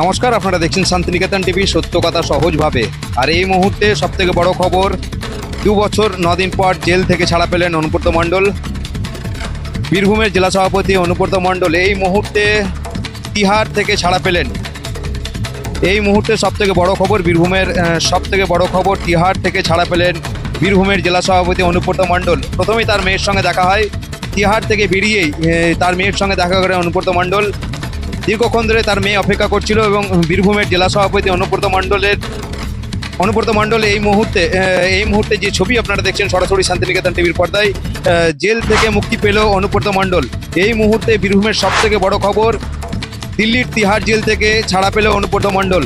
নমস্কার, আপনারা দেখছেন শান্তিনিকেতন টিভি, সত্য কথা সহজভাবে। আর এই মুহূর্তে সব থেকে বড় খবর, দু বছর দিন পর জেল থেকে ছাড়া পেলেন অনুব্রত মণ্ডল। বীরভূমের জেলা সভাপতি অনুব্রত মণ্ডল, এই মুহূর্তে তিহার থেকে ছাড়া পেলেন। এই মুহূর্তে সব থেকে বড় খবর, বীরভূমের সব থেকে বড় খবর, তিহার থেকে ছাড়া পেলেন বীরভূমের জেলা সভাপতি অনুব্রত মণ্ডল। প্রথমেই তার মেয়ের সঙ্গে দেখা হয়। তিহার থেকে বেরিয়েই তার মেয়ের সঙ্গে দেখা করে অনুব্রত মণ্ডল। দীর্ঘক্ষণ ধরে তার মেয়ে অপেক্ষা করছিল এবং বীরভূমের জেলা সভাপতি অনুব্রত মণ্ডলের, অনুব্রত মণ্ডল এই মুহূর্তে এই মুহূর্তে যে ছবি আপনারা দেখছেন সরাসরি শান্তিনিকেতন টিভির পর্দায় জেল থেকে মুক্তি পেল অনুব্রত মণ্ডল। এই মুহূর্তে বীরভূমের সবথেকে বড় খবর, দিল্লির তিহার জেল থেকে ছাড়া পেল অনুব্রত মণ্ডল।